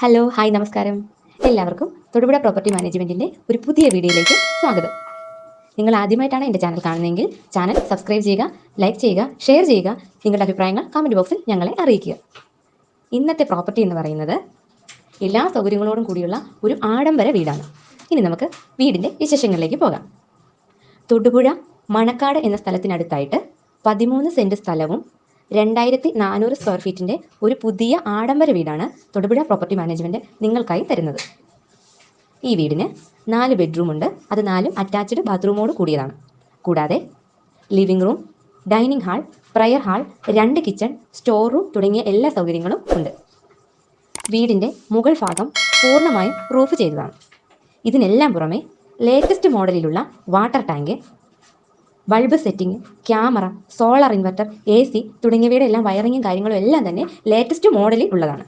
Hello hi നമസ്കാരം. എല്ലാവർക്കും Thodupuzha property മാനേജ്മെന്റിന്റെ ഒരു പുതിയ വീഡിയോയിലേക്ക് സ്വാഗതം. നിങ്ങൾ ആദ്യമായിട്ടാണ് എന്റെ ചാനൽ കാണുന്നതെങ്കിൽ ചാനൽ സബ്സ്ക്രൈബ് ചെയ്യുക ലൈക്ക് ചെയ്യുക ഷെയർ ചെയ്യുക നിങ്ങളുടെ അഭിപ്രായങ്ങൾ കമന്റ് ബോക്സിൽ ഞങ്ങളെ അറിയിക്കുക. ഇന്നത്തെ പ്രോപ്പർട്ടി എന്ന് പറയുന്നത് എല്ലാ സൗകര്യങ്ങളോടും കൂടിയുള്ള ഒരു ആഡംബര വീടാണ്. ഇനി നമുക്ക് വീടിന്റെ വിശേഷങ്ങളിലേക്ക് പോകാം. തൊടുപുഴ മണക്കാട് എന്ന സ്ഥലത്തിനടുത്തായിട്ട് പതിമൂന്ന് സെന്റ് സ്ഥലവും രണ്ടായിരത്തി നാനൂറ് സ്ക്വയർ ഫീറ്റിന്റെ ഒരു പുതിയ ആഡംബര വീടാണ് തൊടുപുഴ പ്രോപ്പർട്ടി മാനേജ്മെന്റ് നിങ്ങൾക്കായി തരുന്നത്. ഈ വീടിന് നാല് ബെഡ്റൂം ഉണ്ട്. അത് നാലും അറ്റാച്ച്ഡ് ബാത്റൂമോട് കൂടിയതാണ്. കൂടാതെ living room dining hall prayer hall രണ്ട് കിച്ചൺ സ്റ്റോർ റൂം തുടങ്ങിയ എല്ലാ സൗകര്യങ്ങളും ഉണ്ട്. വീടിന്റെ മുകൾ ഭാഗം പൂർണമായും റൂഫ് ചെയ്തതാണ്. ഇതിനെല്ലാം പുറമെ latest മോഡലിലുള്ള water tank bulb setting camera solar inverter A C തുടങ്ങിയവയുടെ എല്ലാം വയറിങ്ങും കാര്യങ്ങളും എല്ലാം തന്നെ ലേറ്റസ്റ്റ് മോഡലിൽ ഉള്ളതാണ്.